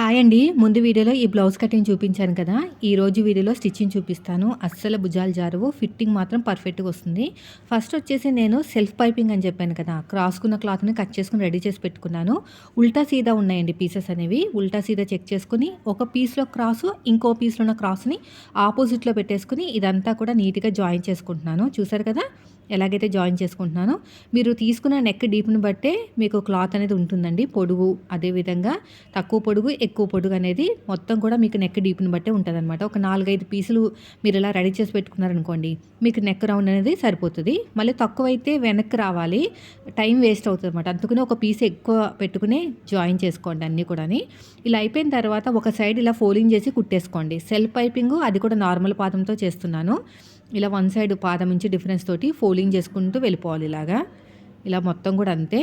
Hi అండి. ముందు వీడియోలో ఈ బ్లౌజ్ కటింగ్ చూపించాను కదా. ఈ రోజు వీడియోలో స్టిచ్చింగ్ చూపిస్తాను. అస్సలు భుజాలు జారువు. ఫిట్టింగ్ మాత్రం పర్ఫెక్ట్గా వస్తుంది. ఫస్ట్ వచ్చేసి నేను సెల్ఫ్ పైపింగ్ అని చెప్పాను కదా. క్రాస్కున్న క్లాత్ని కట్ చేసుకుని రెడీ చేసి పెట్టుకున్నాను. ఉల్టా సీదా ఉన్నాయండి పీసెస్ అనేవి. ఉల్టా సీదా చెక్ చేసుకుని ఒక పీస్లో క్రాసు ఇంకో పీస్లో ఉన్న క్రాస్ని ఆపోజిట్లో పెట్టేసుకుని ఇదంతా కూడా నీట్గా జాయిన్ చేసుకుంటున్నాను. చూసారు కదా? ఎలాగైతే జాయిన్ చేసుకుంటున్నానో మీరు తీసుకున్న నెక్ డీప్ని బట్టే మీకు క్లాత్ అనేది ఉంటుందండి. పొడుగు అదేవిధంగా తక్కువ పొడుగు ఎక్కువ పొడుగు అనేది మొత్తం కూడా మీకు నెక్ డీప్ని బట్టే ఉంటుంది అనమాట ఒక నాలుగైదు పీసులు మీరు ఇలా రెడీ చేసి పెట్టుకున్నారనుకోండి మీకు నెక్ రౌండ్ అనేది సరిపోతుంది. మళ్ళీ తక్కువ అయితే వెనక్కి రావాలి. టైం వేస్ట్ అవుతుంది అనమాట అందుకని ఒక పీస్ ఎక్కువ పెట్టుకుని జాయిన్ చేసుకోండి అన్నీ కూడా ఇలా అయిపోయిన తర్వాత ఒక సైడ్ ఇలా ఫోలింగ్ చేసి కుట్టేసుకోండి. సెల్ఫ్ పైపింగ్ అది కూడా నార్మల్ పాదంతో చేస్తున్నాను. ఇలా వన్ సైడ్ పాదం నుంచి డిఫరెన్స్ తోటి ఫోల్డింగ్ చేసుకుంటూ వెళ్ళిపోవాలి ఇలాగా. ఇలా మొత్తం కూడా అంతే.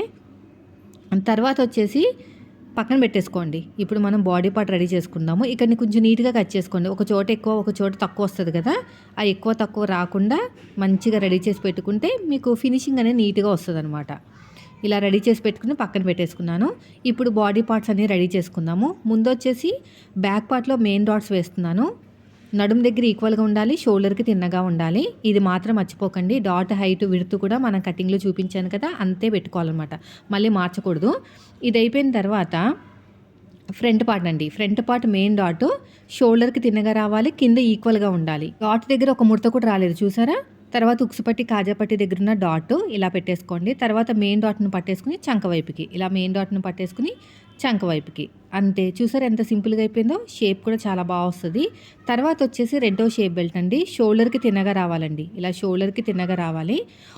తర్వాత వచ్చేసి పక్కన పెట్టేసుకోండి. ఇప్పుడు మనం బాడీ పార్ట్ రెడీ చేసుకుందాము. ఇక్కడ కొంచెం నీట్గా కట్ చేసుకోండి. ఒక చోట ఎక్కువ ఒక చోట తక్కువ వస్తుంది కదా. ఆ ఎక్కువ తక్కువ రాకుండా మంచిగా రెడీ చేసి పెట్టుకుంటే మీకు ఫినిషింగ్ అనేది నీట్గా వస్తుంది అనమాట ఇలా రెడీ చేసి పెట్టుకుని పక్కన పెట్టేసుకున్నాను. ఇప్పుడు బాడీ పార్ట్స్ అన్నీ రెడీ చేసుకుందాము. ముందు వచ్చేసి బ్యాక్ పార్ట్లో మెయిన్ డాట్స్ వేస్తున్నాను. నడుము దగ్గర ఈక్వల్గా ఉండాలి షోల్డర్కి తిన్నగా ఉండాలి. ఇది మాత్రం మర్చిపోకండి. డాట్ హైట్ విడుతు కూడా మనం కటింగ్లో చూపించాను కదా అంతే పెట్టుకోవాలన్నమాట. మళ్ళీ మార్చకూడదు. ఇది అయిపోయిన తర్వాత ఫ్రంట్ పార్ట్ అండి. ఫ్రంట్ పార్ట్ మెయిన్ డాట్ షోల్డర్కి తిన్నగా రావాలి కింద ఈక్వల్గా ఉండాలి. డాట్ దగ్గర ఒక ముడత కూడా రాలేదు చూసారా? తర్వాత ఉక్సుపట్టి కాజాపట్టి దగ్గర ఉన్న డాట్ ఇలా పెట్టేసుకోండి. తర్వాత మెయిన్ డాట్ను పట్టేసుకుని చంక వైపుకి. ఇలా మెయిన్ డాట్ను పట్టేసుకుని చంక వైపుకి. అంతే చూసారు ఎంత సింపుల్గా అయిపోయిందో? షేప్ కూడా చాలా బాగా వస్తుంది. తర్వాత వచ్చేసి రెండో షేప్ బెల్ట్ అండి. షోల్డర్కి తిన్నగా రావాలండి. ఇలా షోల్డర్కి తిన్నగా రావాలి.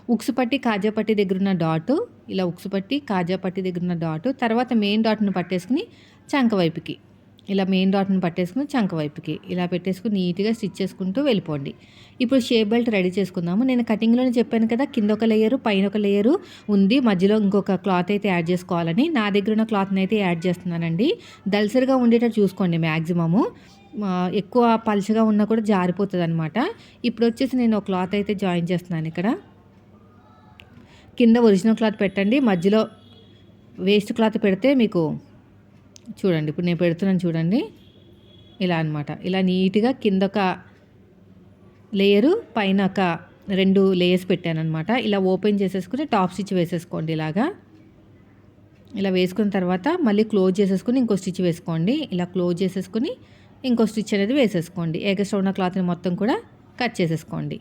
ఉక్సుపట్టి కాజాపట్టి దగ్గర ఉన్న డాట్ ఇలా కాజా కాజాపట్టి దగ్గర ఉన్న డాట్ తర్వాత మెయిన్ డాట్ను పట్టేసుకుని చంక వైపుకి. ఇలా మెయిన్ డాట్ని పట్టేసుకుని చంక వైపుకి ఇలా పెట్టేసుకుని నీట్గా స్టిచ్ చేసుకుంటూ వెళ్ళిపోండి. ఇప్పుడు షేప్ బెల్ట్ రెడీ చేసుకుందాము. నేను కటింగ్లోనే చెప్పాను కదా కింద ఒక లేయరు పైన ఒక లేయరు ఉంది. మధ్యలో ఇంకొక క్లాత్ అయితే యాడ్ చేసుకోవాలని. నా దగ్గర ఉన్న క్లాత్ని అయితే యాడ్ చేస్తున్నానండి. దల్సరిగా ఉండేటట్టు చూసుకోండి మ్యాక్సిమము ఎక్కువ పలుచగా ఉన్నా కూడా జారిపోతుంది అనమాట ఇప్పుడు వచ్చేసి నేను ఒక క్లాత్ అయితే జాయిన్ చేస్తున్నాను ఇక్కడ. కింద ఒరిజినల్ క్లాత్ పెట్టండి. మధ్యలో వేస్ట్ క్లాత్ పెడితే మీకు చూడండి ఇప్పుడు నేను పెడుతున్నాను చూడండి. ఇలా అనమాట ఇలా నీట్గా కింద ఒక లేయరు పైన ఒక రెండు లేయర్స్ పెట్టాను అనమాట ఇలా ఓపెన్ చేసేసుకుని టాప్ స్టిచ్ వేసేసుకోండి ఇలాగా. ఇలా వేసుకున్న తర్వాత మళ్ళీ క్లోజ్ చేసేసుకుని ఇంకో స్టిచ్ వేసుకోండి. ఇలా క్లోజ్ చేసేసుకుని ఇంకో స్టిచ్ అనేది వేసేసుకోండి. ఎగస్ట్రా ఉన్న క్లాత్ని మొత్తం కూడా కట్ చేసేసుకోండి.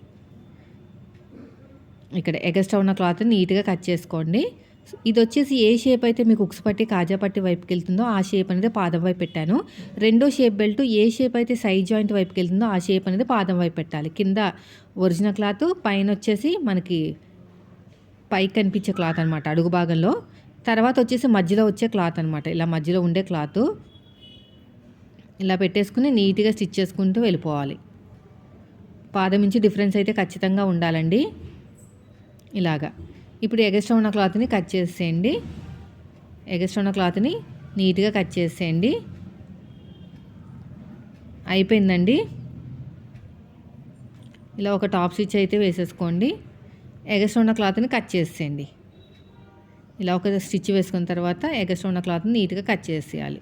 ఇక్కడ ఎగస్ట్రా ఉన్న క్లాత్ని నీట్గా కట్ చేసుకోండి. ఇది వచ్చేసి ఏ షేప్ అయితే మీకు ఉక్స్ పట్టి కాజా పట్టి వైపుకి వెళ్తుందో ఆ షేప్ అనేది పాదం వైపు పెట్టాను. రెండో షేప్ బెల్ట్ ఏ షేప్ అయితే సైడ్ జాయింట్ వైపుకి వెళ్తుందో ఆ షేప్ అనేది పాదం వైపు పెట్టాలి. కింద ఒరిజినల్ క్లాత్ పైన వచ్చేసి మనకి పైకి కనిపించే క్లాత్ అనమాట అడుగు భాగంలో. తర్వాత వచ్చేసి మధ్యలో వచ్చే క్లాత్ అనమాట ఇలా మధ్యలో ఉండే క్లాత్. ఇలా పెట్టేసుకుని నీట్గా స్టిచ్ చేసుకుంటూ వెళ్ళిపోవాలి. పాదం నుంచి డిఫరెన్స్ అయితే ఖచ్చితంగా ఉండాలండి. ఇలాగా. ఇప్పుడు ఎగస్ట్రా ఉన్న క్లాత్ని కట్ చేసేయండి. ఎగస్ట్రా ఉన్న క్లాత్ని నీట్గా కట్ చేసేయండి. అయిపోయిందండి. ఇలా ఒక టాప్ స్టిచ్ అయితే వేసేసుకోండి. ఎగస్ట్రా ఉన్న క్లాత్ని కట్ చేసేయండి. ఇలా ఒక స్టిచ్ వేసుకున్న తర్వాత ఎగస్ట్రా ఉన్న క్లాత్ని నీట్గా కట్ చేసేయాలి.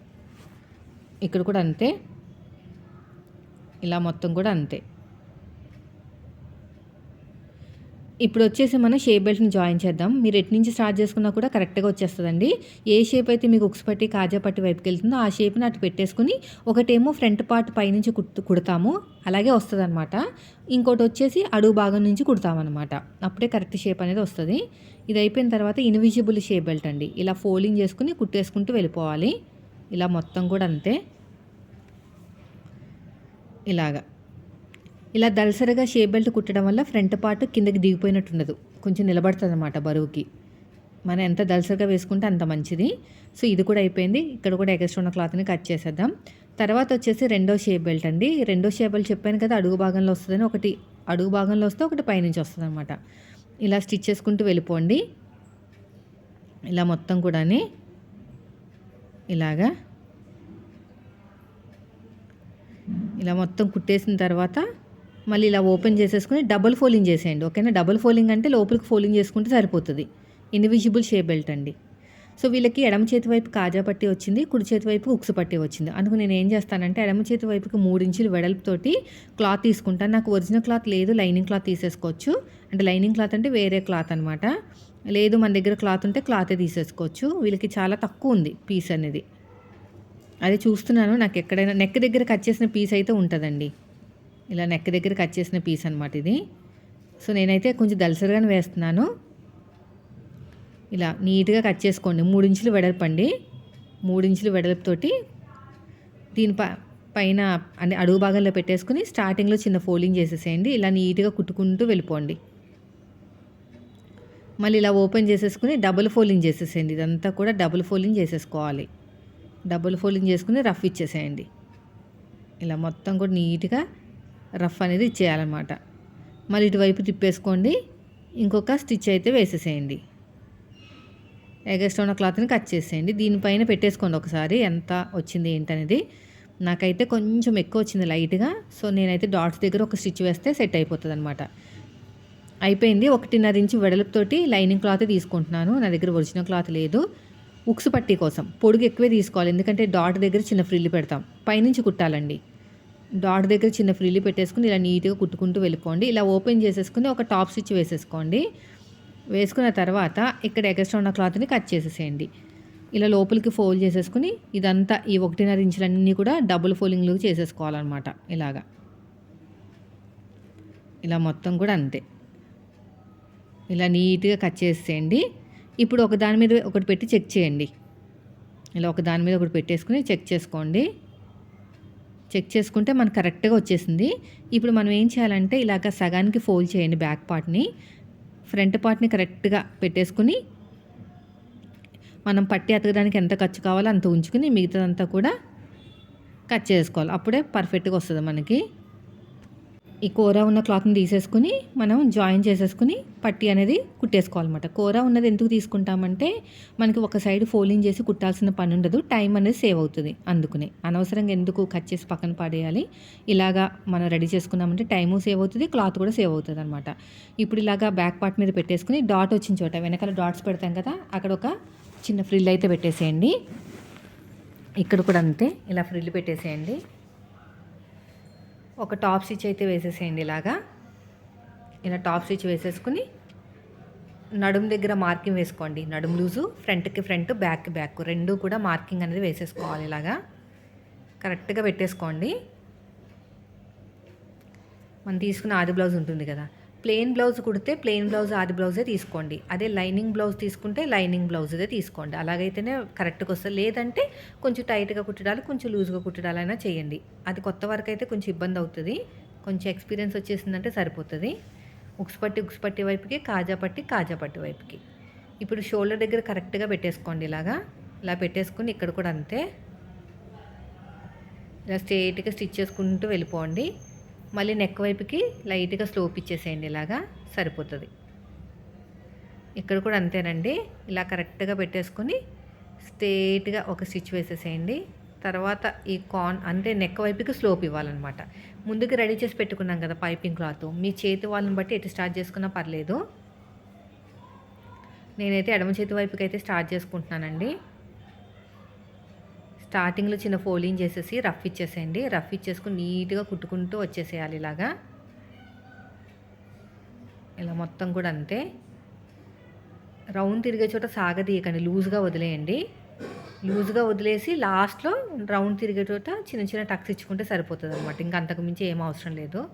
ఇక్కడ కూడా అంతే. ఇలా మొత్తం కూడా అంతే. ఇప్పుడు వచ్చేసి మనం షేప్ బెల్ట్ని జాయిన్ చేద్దాం. మీరు ఎటు నుంచి స్టార్ట్ చేసుకున్నా కూడా కరెక్ట్గా వచ్చేస్తుందండి. ఏ షేప్ అయితే మీకు ఉక్స్ పట్టి కాజా పట్టి వైపుకి వెళ్తుందో ఆ షేప్ని అటు పెట్టేసుకుని ఒకటేమో ఫ్రంట్ పార్ట్ పైనుంచి కుట్టు కుడతాము. అలాగే వస్తుంది అనమాట ఇంకోటి వచ్చేసి అడుగు భాగం నుంచి కుడతామన్నమాట. అప్పుడే కరెక్ట్ షేప్ అనేది వస్తుంది. ఇది అయిపోయిన తర్వాత ఇన్విజిబుల్ షేప్ బెల్ట్ అండి. ఇలా ఫోల్డింగ్ చేసుకుని కుట్టేసుకుంటూ వెళ్ళిపోవాలి. ఇలా మొత్తం కూడా అంతే. ఇలాగా. ఇలా దలసరిగా షేప్ బెల్ట్ కుట్టడం వల్ల ఫ్రంట్ పార్ట్ కిందకి దిగిపోయినట్టు ఉండదు కొంచెం నిలబడుతుంది అనమాట బరువుకి. మనం ఎంత దలసరిగా వేసుకుంటే అంత మంచిది. సో ఇది కూడా అయిపోయింది. ఇక్కడ కూడా ఎగస్ట్రా ఉన్న క్లాత్ని కట్ చేసేద్దాం. తర్వాత వచ్చేసి రెండో షేప్ బెల్ట్ అండి. రెండో షేప్ బెల్ట్ చెప్పాను కదా అడుగు భాగంలో వస్తుందని. ఒకటి అడుగు భాగంలో వస్తే ఒకటి పైనుంచి వస్తుంది అనమాట ఇలా స్టిచ్ చేసుకుంటూ వెళ్ళిపోండి. ఇలా మొత్తం కూడా ఇలాగా. ఇలా మొత్తం కుట్టేసిన తర్వాత మళ్ళీ ఇలా ఓపెన్ చేసేసుకుని డబుల్ ఫోలింగ్ చేసేయండి ఓకేనా? డబుల్ ఫోలింగ్ అంటే లోపలికి ఫోలింగ్ చేసుకుంటే సరిపోతుంది. ఇన్విజిబుల్ షే బెల్ట్ అండి. సో వీళ్ళకి ఎడమ చేతి వైపు కాజా పట్టి వచ్చింది కుడి చేతి వైపు ఉక్సు పట్టి వచ్చింది. అందుకు నేను ఏం చేస్తానంటే ఎడమ చేతి వైపుకి మూడు ఇంచులు వెడల్పుతోటి క్లాత్ తీసుకుంటాను. నాకు ఒరిజినల్ క్లాత్ లేదు లైనింగ్ క్లాత్ తీసేసుకోవచ్చు. అంటే లైనింగ్ క్లాత్ అంటే వేరే క్లాత్ అనమాట లేదు మన దగ్గర క్లాత్ ఉంటే క్లాతే తీసేసుకోవచ్చు. వీళ్ళకి చాలా తక్కువ ఉంది పీస్ అనేది. అది చూస్తున్నాను నాకు ఎక్కడైనా నెక్ దగ్గర కట్ చేసిన పీస్ అయితే ఉంటుందండి. ఇలా నెక్ దగ్గర కట్ చేసిన పీస్ అనమాట ఇది. సో నేనైతే కొంచెం దలసరిగానే వేస్తున్నాను. ఇలా నీట్గా కట్ చేసుకోండి. మూడు ఇంచులు వెడల్పండి మూడు ఇంచులు వెడల్పుతోటి దీని ప పైన అంటే అడుగు భాగంలో పెట్టేసుకుని స్టార్టింగ్లో చిన్న ఫోల్డింగ్ చేసేసేయండి. ఇలా నీట్గా కుట్టుకుంటూ వెళ్ళిపోండి. మళ్ళీ ఇలా ఓపెన్ చేసేసుకుని డబుల్ ఫోల్డింగ్ చేసేసేయండి. ఇదంతా కూడా డబుల్ ఫోల్డింగ్ చేసేసుకోవాలి. డబుల్ ఫోల్డింగ్ చేసుకుని రఫ్ ఇచ్చేసేయండి. ఇలా మొత్తం కూడా నీట్గా రఫ్ అనేది ఇచ్చేయాలన్నమాట. మళ్ళీ ఇటువైపు తిప్పేసుకోండి. ఇంకొక స్టిచ్ అయితే వేసేసేయండి. ఎగస్ట్ ఉన్న క్లాత్ని కట్ చేసేయండి. దీనిపైన పెట్టేసుకోండి ఒకసారి. ఎంత వచ్చింది ఏంటనేది. నాకైతే కొంచెం ఎక్కువ వచ్చింది లైట్గా. సో నేనైతే డాట్స్ దగ్గర ఒక స్టిచ్ వేస్తే సెట్ అయిపోతుంది అనమాట అయిపోయింది. ఒకటిన్నర ఇంచు వెడల్పుతోటి లైనింగ్ క్లాత్ తీసుకుంటున్నాను. నా దగ్గర ఒరిజినల్ క్లాత్ లేదు. ఉక్సు పట్టీ కోసం. పొడుగు ఎక్కువే తీసుకోవాలి. ఎందుకంటే డాట్ దగ్గర చిన్న ఫ్రిల్లు పెడతాం. పైనుంచి కుట్టాలండి. డాట్ దగ్గర చిన్న ఫ్రీలీ పెట్టేసుకుని ఇలా నీట్గా కుట్టుకుంటూ వెళ్ళిపోండి. ఇలా ఓపెన్ చేసేసుకుని ఒక టాప్ స్టిచ్ వేసేసుకోండి. వేసుకున్న తర్వాత ఇక్కడ ఎగస్ట్రా ఉన్న క్లాత్ని కట్ చేసేసేయండి. ఇలా లోపలికి ఫోల్డ్ చేసేసుకుని ఇదంతా ఈ ఒకటిన్నర ఇంచులన్నీ కూడా డబుల్ ఫోల్డింగ్లు చేసేసుకోవాలన్నమాట ఇలాగా. ఇలా మొత్తం కూడా అంతే. ఇలా నీట్గా కట్ చేసేయండి ఇప్పుడు ఒక దాని మీద ఒకటి పెట్టి చెక్ చేయండి. ఇలా ఒక దాని మీద ఒకటి పెట్టేసుకుని చెక్ చేసుకోండి. చెక్ చేసుకుంటే మనకు కరెక్ట్గా వచ్చేసింది. ఇప్పుడు మనం ఏం చేయాలంటే ఇలాగ సగానికి ఫోల్డ్ చేయండి బ్యాక్ పార్ట్ని. ఫ్రంట్ పార్ట్ని కరెక్ట్గా పెట్టేసుకుని మనం పట్టి అతకడానికి ఎంత ఖర్చు కావాలో అంత ఉంచుకుని మిగతాదంతా కూడా కట్ చేసుకోవాలి. అప్పుడే పర్ఫెక్ట్గా వస్తుంది మనకి. ఈ కూర ఉన్న క్లాత్ని తీసేసుకుని మనం జాయిన్ చేసేసుకుని పట్టి అనేది కుట్టేసుకోవాలన్నమాట. కూర ఉన్నది ఎందుకు తీసుకుంటామంటే మనకి ఒక సైడ్ ఫోలింగ్ చేసి కుట్టాల్సిన పని ఉండదు టైం అనేది సేవ్ అవుతుంది అందుకునే. అనవసరంగా ఎందుకు కట్ చేసి పక్కన పడేయాలి? ఇలాగా మనం రెడీ చేసుకున్నామంటే టైము సేవ్ అవుతుంది క్లాత్ కూడా సేవ్ అవుతుంది అనమాట ఇప్పుడు ఇలాగా బ్యాక్ పార్ట్ మీద పెట్టేసుకుని డాట్ వచ్చిన చోట వెనకాల డాట్స్ పెడతాం కదా అక్కడ ఒక చిన్న ఫ్రిల్ అయితే పెట్టేసేయండి. ఇక్కడ కూడా అంతే ఇలా ఫ్రిల్ పెట్టేసేయండి. ఒక టాప్ స్టిచ్ అయితే వేసేసేయండి ఇలాగా. ఇలా టాప్ స్టిచ్ వేసేసుకుని నడుము దగ్గర మార్కింగ్ వేసుకోండి. నడుము లూజు ఫ్రంట్కి ఫ్రంట్ బ్యాక్ బ్యాక్ రెండు కూడా మార్కింగ్ అనేది వేసేసుకోవాలి ఇలాగా. కరెక్ట్గా పెట్టేసుకోండి. మనం తీసుకున్న ఆది బ్లౌజ్ ఉంటుంది కదా. ప్లెయిన్ బ్లౌజ్ కుడితే ప్లెయిన్ బ్లౌజ్ ఆది బ్లౌజే తీసుకోండి. అదే లైనింగ్ బ్లౌజ్ తీసుకుంటే లైనింగ్ బ్లౌజ్దే తీసుకోండి. అలాగైతేనే కరెక్ట్గా వస్తుంది. లేదంటే కొంచెం టైట్గా కుట్టడాలు కొంచెం లూజ్గా కుట్టడాలైనా చేయండి. అది కొత్త వరకు అయితే కొంచెం ఇబ్బంది అవుతుంది కొంచెం ఎక్స్పీరియన్స్ వచ్చేసిందంటే సరిపోతుంది. ఉక్స్ పట్టి ఉక్స్ వైపుకి కాజా పట్టి కాజా పట్టి వైపుకి. ఇప్పుడు షోల్డర్ దగ్గర కరెక్ట్గా పెట్టేసుకోండి ఇలాగా. ఇలా పెట్టేసుకుని ఇక్కడ కూడా అంతే. ఇలా స్ట్రేట్గా స్టిచ్ చేసుకుంటూ వెళ్ళిపోండి. మళ్ళీ నెక్ వైపుకి లైట్గా స్లోప్ ఇచ్చేసేయండి ఇలాగా సరిపోతుంది. ఇక్కడ కూడా అంతేనండి. ఇలా కరెక్ట్గా పెట్టేసుకొని స్ట్రేట్గా ఒక స్టిచ్ వేసేసేయండి. తర్వాత ఈ కాన్ అంటే నెక్ వైపుకి స్లోప్ ఇవ్వాలన్నమాట. ముందుకు రెడీ చేసి పెట్టుకున్నాం కదా పైపింగ్ క్లాత్ మీ చేతి వాళ్ళని బట్టి ఎటు స్టార్ట్ చేసుకున్నా పర్లేదు. నేనైతే ఎడమ చేతి వైపుకి అయితే స్టార్ట్ చేసుకుంటున్నానండి. స్టార్టింగ్లో చిన్న ఫోలింగ్ చేసేసి రఫ్ ఇచ్చేసేయండి. రఫ్ ఇచ్చేసుకుని నీట్గా కుట్టుకుంటూ వచ్చేసేయాలి ఇలాగా. ఇలా మొత్తం కూడా అంతే. రౌండ్ తిరిగే చోట సాగదీయకండి. లూజ్గా వదిలేయండి. లూజ్గా వదిలేసి లాస్ట్లో రౌండ్ తిరిగే చోట చిన్న చిన్న టక్స్ ఇచ్చుకుంటే సరిపోతుంది అనమాట ఇంకా అంతకుమించి ఏం అవసరం లేదు.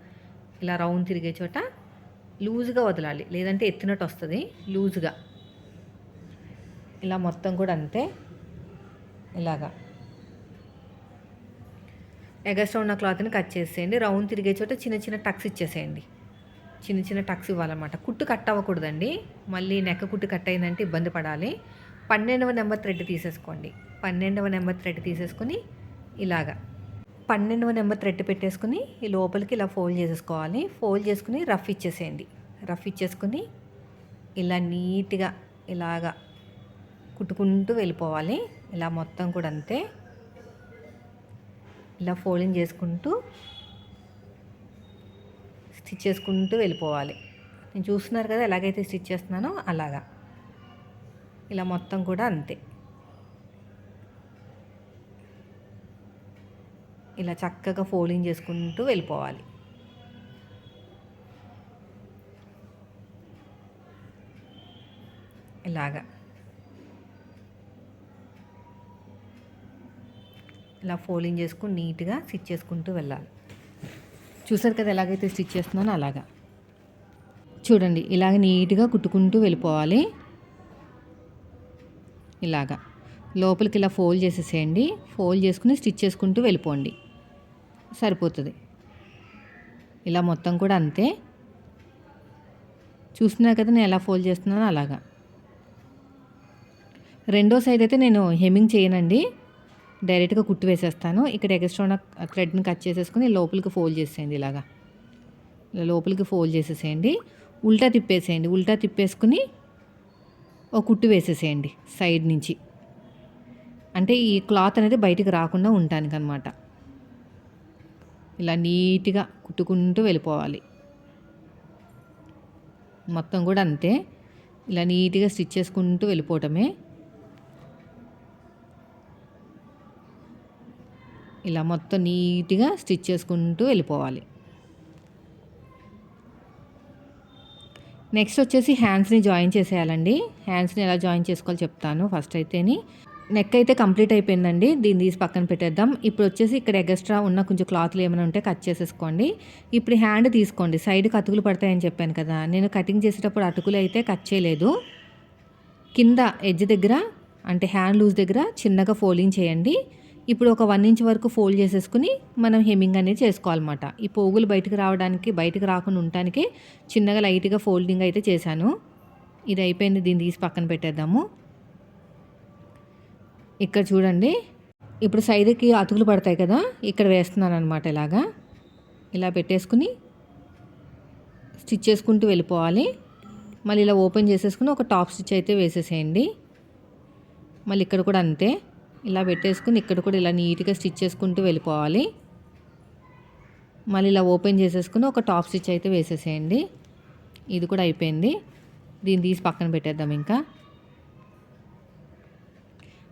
ఇలా రౌండ్ తిరిగే చోట లూజ్గా వదలాలి. లేదంటే ఎత్తినట్టు వస్తుంది. లూజ్గా. ఇలా మొత్తం కూడా అంతే. ఇలాగా. ఎగస్ట్రా ఉన్న క్లాత్ని కట్ చేసేయండి. రౌండ్ తిరిగే చోట చిన్న చిన్న టక్స్ ఇచ్చేసేయండి. చిన్న చిన్న టక్స్ ఇవ్వాలన్నమాట. కుట్టు కట్ అవ్వకూడదండి. మళ్ళీ నెక్క కుట్టు కట్ అయిందంటే ఇబ్బంది పడాలి. పన్నెండవ నెంబర్ థ్రెడ్ తీసేసుకోండి. పన్నెండవ నెంబర్ థ్రెడ్ తీసేసుకుని ఇలాగా. పన్నెండవ నెంబర్ థ్రెడ్ పెట్టేసుకుని ఈ లోపలికి ఇలా ఫోల్డ్ చేసేసుకోవాలి. ఫోల్డ్ చేసుకుని రఫ్ ఇచ్చేసేయండి. రఫ్ ఇచ్చేసుకుని ఇలా నీట్గా ఇలాగా కుట్టుకుంటూ వెళ్ళిపోవాలి. ఇలా మొత్తం కూడా అంతే. ఇలా ఫోల్డింగ్ చేసుకుంటూ స్టిచ్ చేసుకుంటూ వెళ్ళిపోవాలి. నేను చూస్తున్నారు కదా ఎలాగైతే స్టిచ్ చేస్తున్నానో అలాగా. ఇలా మొత్తం కూడా అంతే. ఇలా చక్కగా ఫోల్డింగ్ చేసుకుంటూ వెళ్ళిపోవాలి. ఇలాగా. ఇలా ఫోల్డింగ్ చేసుకుని నీట్గా స్టిచ్ చేసుకుంటూ వెళ్ళాలి. చూసారు కదా ఎలాగైతే స్టిచ్ చేస్తున్నానో అలాగా. చూడండి ఇలాగ నీట్గా కుట్టుకుంటూ వెళ్ళిపోవాలి. ఇలాగా. లోపలికి ఇలా ఫోల్డ్ చేసేసేయండి. ఫోల్డ్ చేసుకుని స్టిచ్ చేసుకుంటూ వెళ్ళిపోండి. సరిపోతుంది. ఇలా మొత్తం కూడా అంతే. చూస్తున్నారు కదా నేను ఎలా ఫోల్డ్ చేస్తున్నానో అలాగా. రెండో సైడ్ అయితే నేను హెమ్మింగ్ చేయనండి. డైరెక్ట్గా కుట్టు వేసేస్తాను. ఇక్కడ ఎక్స్ట్రా ఉన్న థ్రెడ్ని కట్ చేసేసుకుని లోపలికి ఫోల్డ్ చేసేయండి ఇలాగా. ఇలా లోపలికి ఫోల్డ్ చేసేసేయండి. ఉల్టా తిప్పేసేయండి. ఉల్టా తిప్పేసుకుని ఒక కుట్టు వేసేసేయండి సైడ్ నుంచి. అంటే ఈ క్లాత్ అనేది బయటికి రాకుండా ఉండటానికి అనమాట ఇలా నీట్గా కుట్టుకుంటూ వెళ్ళిపోవాలి. మొత్తం కూడా అంతే. ఇలా నీట్గా స్టిచ్ చేసుకుంటూ వెళ్ళిపోవటమే. ఇలా మొత్తం నీట్గా స్టిచ్ చేసుకుంటూ వెళ్ళిపోవాలి. నెక్స్ట్ వచ్చేసి హ్యాండ్స్ని జాయిన్ చేసేయాలండి. హ్యాండ్స్ని ఎలా జాయిన్ చేసుకోవాలో చెప్తాను ఫస్ట్ అయితేని. నెక్ అయితే కంప్లీట్ అయిపోయిందండి. దీన్ని తీసి పక్కన పెట్టేద్దాం. ఇప్పుడు వచ్చేసి ఇక్కడ ఎగస్ట్రా ఉన్న కొంచెం క్లాత్లు ఏమైనా ఉంటే కట్ చేసేసుకోండి. ఇప్పుడు హ్యాండ్ తీసుకోండి. సైడ్కి అతుకులు పడతాయని చెప్పాను కదా. నేను కటింగ్ చేసేటప్పుడు అటుకులు అయితే కట్ చేయలేదు. కింద ఎడ్జ్ దగ్గర అంటే హ్యాండ్ లూజ్ దగ్గర చిన్నగా ఫోల్డింగ్ చేయండి. ఇప్పుడు ఒక వన్ ఇంచ్ వరకు ఫోల్డ్ చేసేసుకుని మనం హెమ్మింగ్ అనేది చేసుకోవాలన్నమాట. ఈ పోగులు బయటకు రావడానికి బయటకు రాకుండా ఉండటానికి చిన్నగా లైట్గా ఫోల్డింగ్ అయితే చేశాను. ఇది అయిపోయింది. దీన్ని తీసి పక్కన పెట్టేద్దాము. ఇక్కడ చూడండి. ఇప్పుడు సైడ్కి అతుకులు పడతాయి కదా ఇక్కడ వేస్తున్నాను అనమాట ఇలాగా. ఇలా పెట్టేసుకుని స్టిచ్ చేసుకుంటూ వెళ్ళిపోవాలి. మళ్ళీ ఇలా ఓపెన్ చేసేసుకుని ఒక టాప్ స్టిచ్ అయితే వేసేసేయండి. మళ్ళీ ఇక్కడ కూడా అంతే. ఇలా పెట్టేసుకుని ఇక్కడ కూడా ఇలా నీట్గా స్టిచ్ చేసుకుంటూ వెళ్ళిపోవాలి. మళ్ళీ ఇలా ఓపెన్ చేసేసుకుని ఒక టాప్ స్టిచ్ అయితే వేసేసేయండి. ఇది కూడా అయిపోయింది. దీన్ని తీసి పక్కన పెట్టేద్దాం ఇంకా.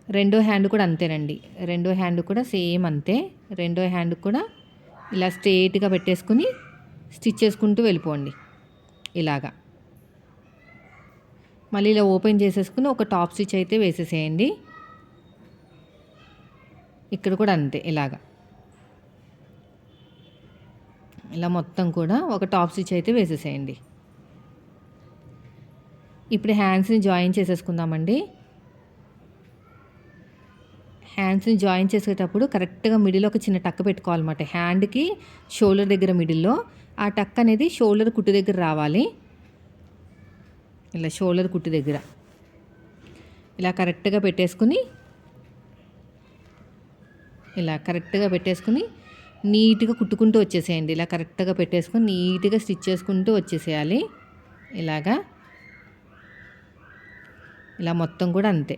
రెండో హ్యాండ్ కూడా అంతేనండి. రెండో హ్యాండ్ కూడా సేమ్ అంతే. రెండో హ్యాండ్ కూడా ఇలా స్ట్రేట్గా పెట్టేసుకుని స్టిచ్ చేసుకుంటూ వెళ్ళిపోండి. ఇలాగా. మళ్ళీ ఇలా ఓపెన్ చేసేసుకుని ఒక టాప్ స్టిచ్ అయితే వేసేసేయండి. ఇక్కడ కూడా అంతే ఇలాగా. ఇలా మొత్తం కూడా ఒక టాప్ స్టిచ్ అయితే వేసేసేయండి. ఇప్పుడు హ్యాండ్స్ని జాయిన్ చేసేసుకుందామండి. హ్యాండ్స్ని జాయిన్ చేసేటప్పుడు కరెక్ట్గా మిడిల్ ఒక చిన్న టక్ పెట్టుకోవాలన్నమాట. హ్యాండ్కి షోల్డర్ దగ్గర మిడిల్లో. ఆ టక్ అనేది షోల్డర్ కుట్టు దగ్గర రావాలి. ఇలా షోల్డర్ కుట్టు దగ్గర. ఇలా కరెక్ట్గా పెట్టేసుకుని ఇలా కరెక్ట్గా పెట్టేసుకుని నీట్గా కుట్టుకుంటూ వచ్చేసేయండి. ఇలా కరెక్ట్గా పెట్టేసుకొని నీట్గా స్టిచ్ చేసుకుంటూ వచ్చేసేయాలి. ఇలాగా. ఇలా మొత్తం కూడా అంతే.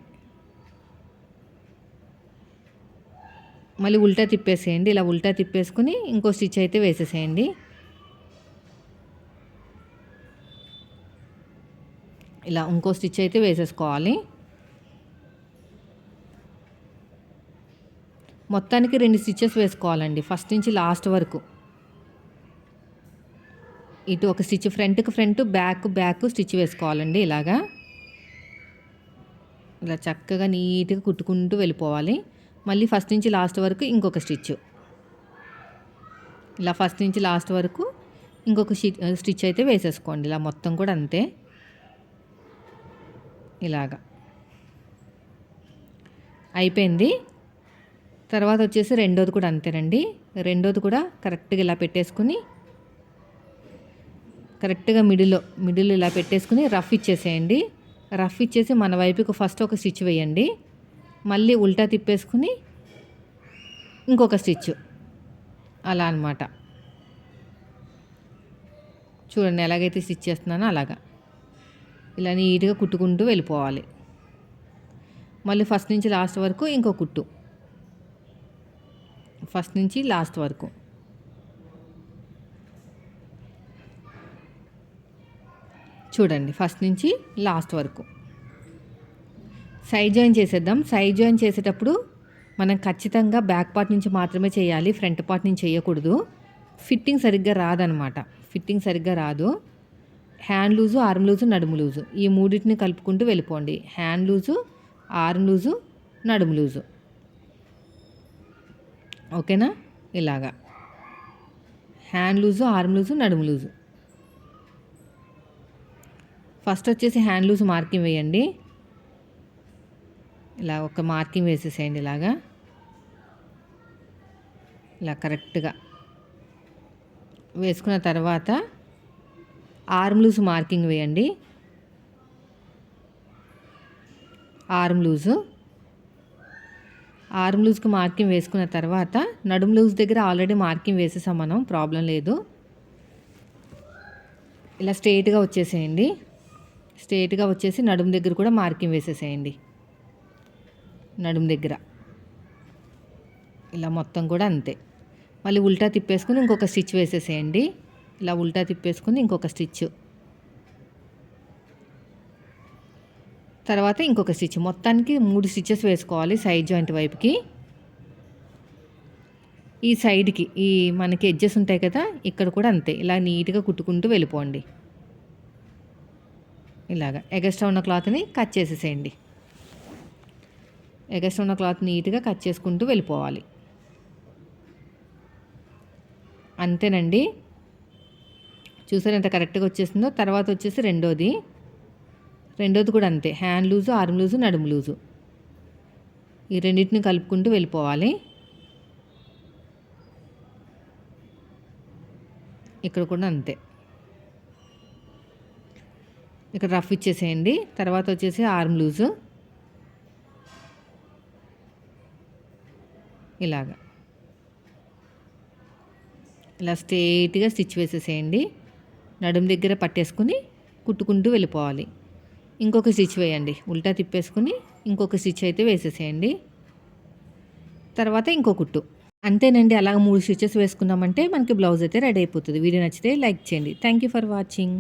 మళ్ళీ ఉల్టా తిప్పేసేయండి. ఇలా ఉల్టా తిప్పేసుకుని ఇంకో స్టిచ్ అయితే వేసేసేయండి. ఇలా ఇంకో స్టిచ్ అయితే వేసేసుకోవాలి. మొత్తానికి రెండు స్టిచ్చెస్ వేసుకోవాలండి. ఫస్ట్ నుంచి లాస్ట్ వరకు. ఇటు ఒక స్టిచ్ ఫ్రంట్కి ఫ్రంట్ బ్యాక్ బ్యాక్ స్టిచ్ వేసుకోవాలండి ఇలాగా. ఇలా చక్కగా నీట్గా కుట్టుకుంటూ వెళ్ళిపోవాలి. మళ్ళీ ఫస్ట్ నుంచి లాస్ట్ వరకు ఇంకొక స్టిచ్. ఇలా ఫస్ట్ నుంచి లాస్ట్ వరకు ఇంకొక స్టిచ్ అయితే వేసేసుకోండి. ఇలా మొత్తం కూడా అంతే. ఇలాగా. అయిపోయింది. తర్వాత వచ్చేసి రెండోది కూడా అంతేనండి. రెండోది కూడా కరెక్ట్గా ఇలా పెట్టేసుకుని కరెక్ట్గా మిడిల్లో మిడిల్ ఇలా పెట్టేసుకుని రఫ్ ఇచ్చేసేయండి. రఫ్ ఇచ్చేసి మన వైపుకి ఫస్ట్ ఒక స్టిచ్ వేయండి. మళ్ళీ ఉల్టా తిప్పేసుకుని ఇంకొక స్టిచ్. అలా అనమాట చూడండి ఎలాగైతే స్టిచ్ చేస్తున్నానో అలాగా. ఇలా నీట్గా కుట్టుకుంటూ వెళ్ళిపోవాలి. మళ్ళీ ఫస్ట్ నుంచి లాస్ట్ వరకు ఇంకో కుట్టు. ఫస్ట్ నుంచి లాస్ట్ వరకు. చూడండి ఫస్ట్ నుంచి లాస్ట్ వరకు. సైడ్ జాయిన్ చేసేద్దాం. సైడ్ జాయిన్ చేసేటప్పుడు మనం ఖచ్చితంగా బ్యాక్ పార్ట్ నుంచి మాత్రమే చేయాలి ఫ్రంట్ పార్ట్ నుంచి చేయకూడదు. ఫిట్టింగ్ సరిగ్గా రాదనమాట. ఫిట్టింగ్ సరిగ్గా రాదు. హ్యాండ్ లూజు ఆర్మ్ లూజు నడుము లూజు. ఈ మూడింటిని కలుపుకుంటూ వెళ్ళిపోండి. హ్యాండ్ లూజు ఆర్మ్ లూజు నడుము లూజు. ఓకేనా? ఇలాగా. హ్యాండ్ లూజు ఆర్మ్ లూజు నడుము లూజు. ఫస్ట్ వచ్చేసి హ్యాండ్ లూజ్ మార్కింగ్ వేయండి. ఇలా ఒక మార్కింగ్ వేసేసేయండి ఇలాగా. ఇలా కరెక్ట్గా. వేసుకున్న తర్వాత ఆర్మ్ లూజ్ మార్కింగ్ వేయండి. Arm loose. ఆర్మ్ లూజ్కి మార్కింగ్ వేసుకున్న తర్వాత నడుము లూజ్ దగ్గర ఆల్రెడీ మార్కింగ్ వేసేసాం మనం ప్రాబ్లం లేదు. ఇలా స్ట్రేట్గా వచ్చేసేయండి. స్ట్రేట్గా వచ్చేసి నడుము దగ్గర కూడా మార్కింగ్ వేసేసేయండి. నడుము దగ్గర. ఇలా మొత్తం కూడా అంతే. మళ్ళీ ఉల్టా తిప్పేసుకుని ఇంకొక స్టిచ్ వేసేసేయండి. ఇలా ఉల్టా తిప్పేసుకుని ఇంకొక స్టిచ్. తర్వాత ఇంకొక స్టిచ్ మొత్తానికి మూడు స్టిచ్చెస్ వేసుకోవాలి సైడ్ జాయింట్ వైపుకి. ఈ సైడ్కి ఈ మనకి ఎడ్జెస్ ఉంటాయి కదా ఇక్కడ కూడా అంతే. ఇలా నీట్గా కుట్టుకుంటూ వెళ్ళిపోండి. ఇలాగ. ఎగస్ట్రా ఉన్న క్లాత్ని కట్ చేసేసేయండి. ఎగస్ట్రా ఉన్న క్లాత్ నీట్గా కట్ చేసుకుంటూ వెళ్ళిపోవాలి. అంతేనండి. చూసారు ఎంత కరెక్ట్గా వచ్చేసిందో? తర్వాత వచ్చేసి రెండోది. రెండోది కూడా అంతే. హ్యాండ్ లూజు ఆర్మ్ లూజు నడుము లూజు. ఈ రెండింటిని కలుపుకుంటూ వెళ్ళిపోవాలి. ఇక్కడ కూడా అంతే. ఇక్కడ రఫ్ ఇచ్చేసేయండి. తర్వాత వచ్చేసి ఆర్మ్ లూజు. ఇలాగా. ఇలా స్ట్రేట్గా స్టిచ్ వేసేసేయండి. నడుము దగ్గర పట్టేసుకుని కుట్టుకుంటూ వెళ్ళిపోవాలి. ఇంకొక స్టిచ్ వేయండి. ఉల్టా తిప్పేసుకుని ఇంకొక స్టిచ్ అయితే వేసేసేయండి. తర్వాత ఇంకో కుట్టు. అంతేనండి అలాగ మూడు స్టిచెస్ వేసుకున్నామంటే మనకి బ్లౌజ్ అయితే రెడీ అయిపోతుంది. వీడియో నచ్చితే లైక్ చేయండి. Thank you for watching